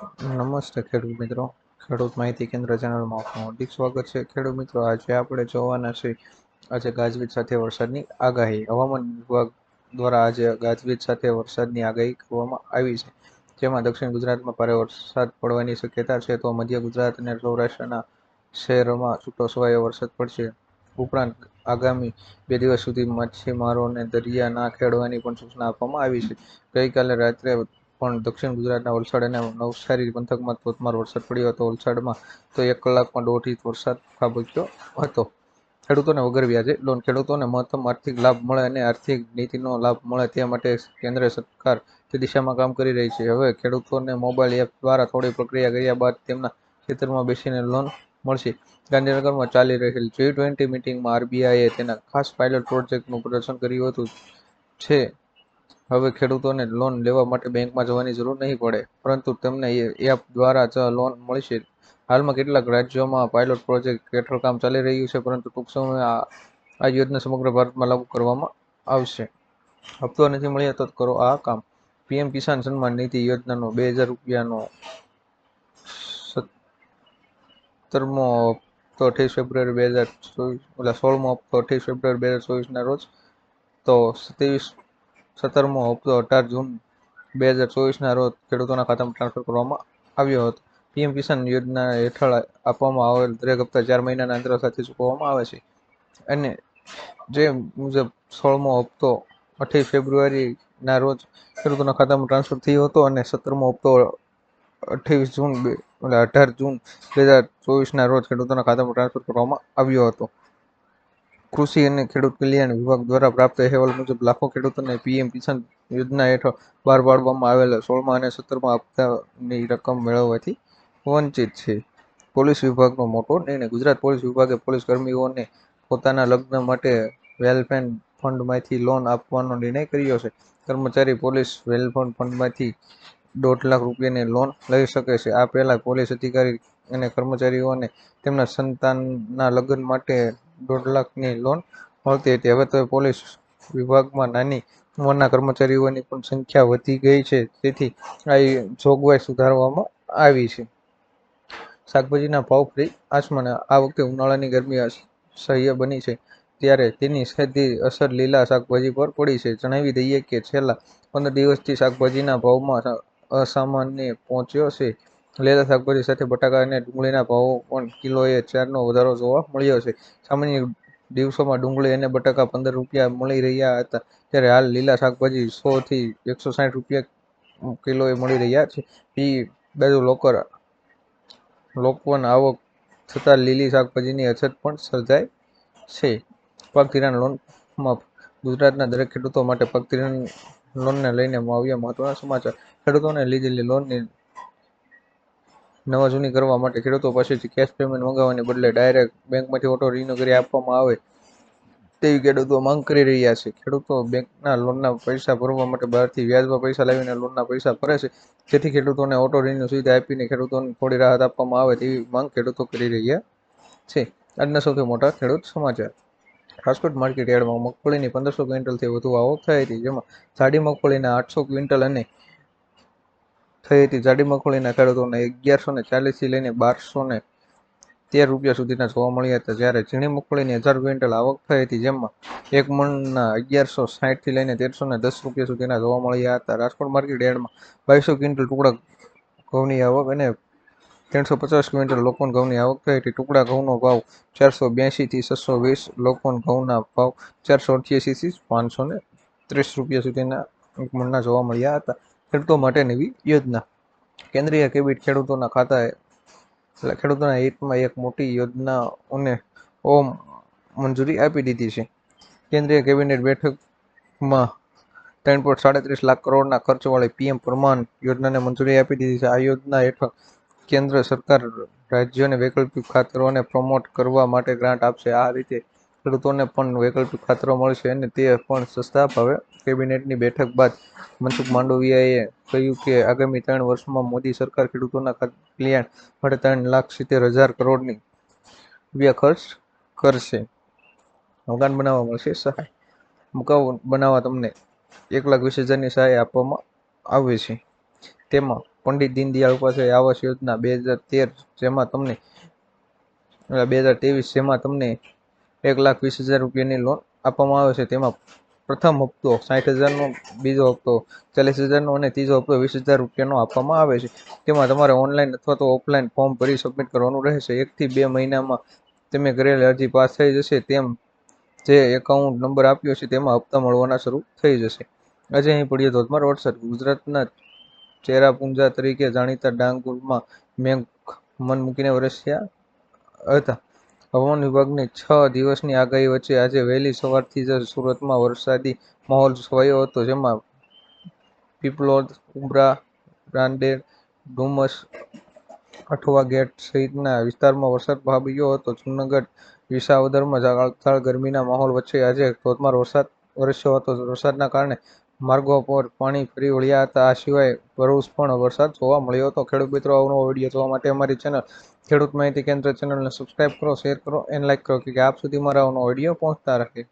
નમસ્તે ખેડૂત મિત્રો. ખેડૂત માહિતી કેન્દ્ર ચેનલમાં આપનું હાર્દિક સ્વાગત છે. ખેડૂત મિત્રો, આજે આપણે જોવાના છે આજે ગાજવીજ સાથે વરસાદની આગાહી. હવામાન વિભાગ દ્વારા આજે ગાજવીજ સાથે વરસાદની આગાહી કરવામાં આવી છે. જેમાં દક્ષિણ ગુજરાતમાં ભારે વરસાદ પડવાની શક્યતા છે તો મધ્ય ગુજરાત અને સૌરાષ્ટ્રના શહેરોમાં છૂટોછવાયો વરસાદ પડશે. ઉપરાંત આગામી બે દિવસ સુધી માછીમારોને દરિયા ના ખેડવાની પણ સૂચના આપવામાં આવી છે. ગઈકાલે રાત્રે પણ દક્ષિણ ગુજરાતના વલસાડ અને નવસારી પંથકમાં ધોધમાર વરસાદ પડ્યો હતો. વલસાડમાં તો એક કલાકમાં દોઢ ઇંચ વરસાદ ખાબક્યો હતો. ખેડૂતોને વગર વ્યાજે લોન, ખેડૂતોને મહત્તમ આર્થિક લાભ મળે અને આર્થિક નીતિનો લાભ મળે તે માટે કેન્દ્ર સરકાર તે દિશામાં કામ કરી રહી છે. હવે ખેડૂતોને મોબાઈલ એપ દ્વારા થોડી પ્રક્રિયા કર્યા બાદ તેમના ખેતરમાં બેસીને લોન મળશે. ગાંધીનગરમાં ચાલી રહેલ જી ટ્વેન્ટી મિટિંગમાં આરબીઆઈએ તેના ખાસ પાયલોટ પ્રોજેક્ટનું પ્રદર્શન કર્યું હતું. છે હવે ખેડૂતોને લોન લેવા માટે બેંકમાં જવાની જરૂર નહીં પડે, પરંતુ તેમને એપ દ્વારા જ લોન મળશે. હાલમાં કેટલાક રાજ્યોમાં પાયલોટ પ્રોજેક્ટ હેઠળ કામ ચાલી રહ્યું છે, પરંતુ ટૂંક સમયમાં આ યોજના સમગ્ર ભારતમાં લાગુ કરવામાં આવશે. હપ્તો નથી મળ્યા તો કરો આ કામ. પીએમ કિસાન સન્માન નિધિ યોજનાનો બે હજાર રૂપિયાનો સત્તરમો હપ્તો અઠ્યાવીસ ફેબ્રુઆરી બે હજાર ચોવીસ એટલે સોળમો હપ્તો અઠ્યાવીસ ફેબ્રુઆરી બે હજાર ચોવીસના રોજ તો સત્યાવીસ સત્તરમો હપ્તો અઢાર જૂન બે હજાર ચોવીસના રોજ ખેડૂતોના ખાતામાં ટ્રાન્સફર કરવામાં આવ્યો હતો. પીએમ કિસાન યોજના હેઠળ આપવામાં આવેલ દરેક હપ્તા ચાર મહિનાના અંતર સાથે ચૂકવવામાં આવે છે. અને જે મુજબ સોળમો હપ્તો અઠ્યાવીસ ફેબ્રુઆરીના રોજ ખેડૂતોના ખાતામાં ટ્રાન્સફર થયો હતો અને સત્તરમો હપ્તો અઠ્ઠાવીસ જૂન બે, અઢાર જૂન બે હજાર ચોવીસના રોજ ખેડૂતોના ખાતામાં ટ્રાન્સફર કરવામાં આવ્યો હતો. કૃષિ અને ખેડૂત કલ્યાણ વિભાગ દ્વારા પ્રાપ્ત અહેવાલ મુજબ લાખો ખેડૂતોને પીએમ કિસાન યોજના હેઠળ બહાર પાડવામાં આવેલા સોળમા અને સત્તરમા હપ્તાની રકમ મેળવવાથી વંચિત છે. પોલીસ વિભાગનો મોટો નિર્ણય ગુજરાત પોલીસ વિભાગે પોલીસ કર્મીઓને પોતાના લગ્ન માટે વેલફેર ફંડમાંથી લોન આપવાનો નિર્ણય કર્યો છે. કર્મચારી પોલીસ વેલફેર ફંડમાંથી દોઢ લાખ રૂપિયાની લોન લઈ શકે છે. આ પહેલાં પોલીસ અધિકારી અને કર્મચારીઓને તેમના સંતાનના લગ્ન માટે દોઢ લાખની લોન મળતી હતી. હવે તો પોલીસ વિભાગમાં નાની ઉંમરના કર્મચારીઓની પણ સંખ્યા વધી ગઈ છે. તેથી આ જોગવાઈ સુધારવામાં આવી છે. શાકભાજીના ભાવ ફરી આસમાને આ વખતે ઉનાળાની ગરમી સહ્ય બની છે. ત્યારે તેની સીધી અસર લીલા શાકભાજી પર પડી છે. જણાવી દઈએ કે છેલ્લા પંદર દિવસથી શાકભાજીના ભાવમાં અસામાન્ય પહોંચ્યો છે. લીલા શાકભાજી સાથે બટાકા અને ડુંગળીના ભાવો પણ કિલોએ ચારનો વધારો જોવા મળ્યો છે. સામાન્ય દિવસોમાં ડુંગળી અને બટાકા પંદર રૂપિયા મળી રહ્યા હતા ત્યારે હાલ લીલા શાકભાજી સોથી એકસો સાઠ રૂપિયા કિલોએ મળી રહ્યા છે. બી બાજુ લોકર, લોકવન આવક થતાં લીલી શાકભાજીની અછત પણ સર્જાય છે. પાક ધિરાણ લોન માફ ગુજરાતના દરેક ખેડૂતો માટે પાક ધિરાણ લોનને લઈને આવ્યા મહત્વના સમાચાર. ખેડૂતોને લીધેલી લોનની નવા જૂની કરવા માટે ખેડૂતો પાસેથી કેશ પેમેન્ટ મંગાવવાને બદલે ડાયરેક્ટ બેંકમાંથી ઓટો રિન્યુ કરી આપવામાં આવે તેવી ખેડૂતો માંગ કરી રહ્યા છે. ખેડૂતો બેંકના લોનના પૈસા ભરવા માટે બહારથી વ્યાજમાં પૈસા લાવીને લોનના પૈસા ભરે છે. જેથી ખેડૂતોને ઓટો રિન્યુ સુવિધા આપીને ખેડૂતોને થોડી રાહત આપવામાં આવે તેવી માંગ ખેડૂતો કરી રહ્યા છે. આજના સૌથી મોટા ખેડૂત સમાચાર. રાજકોટ માર્કેટ યાર્ડમાં મગફળીની પંદરસો ક્વિન્ટલથી વધુ આવક થઈ હતી જેમાં જાડી મગફળીના આઠસો ક્વિન્ટલ અને થઈ હતી. જાડી મગફળીના ખેડૂતોને અગિયારસો ને ચાલીસથી લઈને બારસો ને તેર રૂપિયા સુધીના જોવા મળ્યા હતા. જ્યારે ઝીણી મગફળીની હજાર ક્વિન્ટલ આવક થઈ હતી, જેમાં એક મણના અગિયારસો સાઠથી લઈને તેરસો ને દસ રૂપિયા સુધીના જોવા મળ્યા હતા. રાજકોટ માર્કેટ યાર્ડમાં બાવીસો ક્વિન્ટલ ટુકડા ઘઉંની આવક અને ત્રણસો પચાસ ક્વિન્ટલ લોકોન ઘઉંની આવક થઈ હતી. ટુકડા ઘઉંનો ભાવ ચારસો બ્યાસીથી છસો વીસ લોકોન ઘઉંના ભાવ ચારસો અઠ્યાસીથી પાંચસો ને ત્રીસ રૂપિયા સુધીના મણના જોવા મળ્યા હતા. ખેડૂતો માટે નવી યોજના. કેન્દ્રીય કેબિનેટ ખેડૂતોના ખાતા એટલે ખેડૂતોના હિતમાં એક મોટી યોજનાઓને ઓમ મંજૂરી આપી દીધી છે. કેન્દ્રીય કેબિનેટ બેઠકમાં ત્રણ પોઈન્ટ સાડત્રીસ લાખ કરોડના ખર્ચવાળી પીએમ પ્રમાણ યોજનાને મંજૂરી આપી દીધી છે. આ યોજના હેઠળ કેન્દ્ર સરકાર રાજ્યોને વૈકલ્પિક ખાતરોને પ્રમોટ કરવા માટે ગ્રાન્ટ આપશે. આ રીતે ખેડૂતોને પણ વૈકલ્પિક ખાતરો મળશે અને તે પણ સસ્તા ભાવે. કેબિનેટની બેઠક બાદ મનસુખ માંડવિયાએ કહ્યું કે આગામી ત્રણ વર્ષમાં મોદી સરકાર ખેડૂતોના કલ્યાણ માટે ત્રણ લાખ સિત્તેર હજાર કરોડની રૂપિયા ખર્ચ કરશે. મકાન બનાવવા મળશે. સહાય. મકાન બનાવવા તમને એક લાખ વીસ હજારની સહાય આપવામાં આવે છે. તેમાં પંડિત દીનદયાળ ઉપાધ્યાય આવાસ યોજના બે હજાર તેર જેમાં તમને, બે હજાર ત્રેવીસ જેમાં તમને એક લાખ વીસ હજાર રૂપિયાની લોન આપવામાં આવે છે. તેમાં પ્રથમ હપ્તો સાઠ હજારનો, બીજો હપ્તો ચાલીસ હજારનો અને ત્રીજો હપ્તો વીસ હજાર રૂપિયાનો આપવામાં આવે છે. તેમાં તમારે ઓનલાઈન અથવા તો ઓફલાઈન ફોર્મ ભરી સબમિટ કરવાનું રહેશે. એકથી બે મહિનામાં તમે કરેલી અરજી પાસ થઈ જશે. તેમ જે એકાઉન્ટ નંબર આપ્યો છે, તેમાં હપ્તા મળવાના શરૂ થઈ જશે. આજે અહીં પડીએ ધોધમાર વરસાદ ગુજરાતના ચેરાપુંજા તરીકે જાણીતા ડાંગમાં મેઘ મન મૂકીને વરસ્યા હતા. હવામાન વિભાગની છ દિવસની આગાહી વચ્ચે આજે વહેલી સવારથી જ સુરતમાં વરસાદી માહોલ છવાયો હતો, જેમાં પીપલોદ, ઉમરા, રાંદેર, ડુમસ, અઠવા ગેટ સહિતના વિસ્તારમાં વરસાદ ખાબક્યો હતો. જૂનાગઢ, વિસાવદરમાં જાળથાળ ગરમીના માહોલ વચ્ચે આજે ધોધમાર વરસાદ વરસ્યો હતો. વરસાદના કારણે માર્ગો પર પાણી ફરી વળ્યા હતા. આ સિવાય ભરૂચ પણ વરસાદ જોવા મળ્યો હતો. ખેડૂત મિત્રો આવનો વીડિયો જોવા માટે અમારી ચેનલ ખેડૂત માહિતી કેન્દ્ર ચેનલને સબસ્ક્રાઈબ કરો શેર કરો એન્ડ લાઇક કરો કે આપ સુધી મારા વીડિયો પહોંચતા રહે.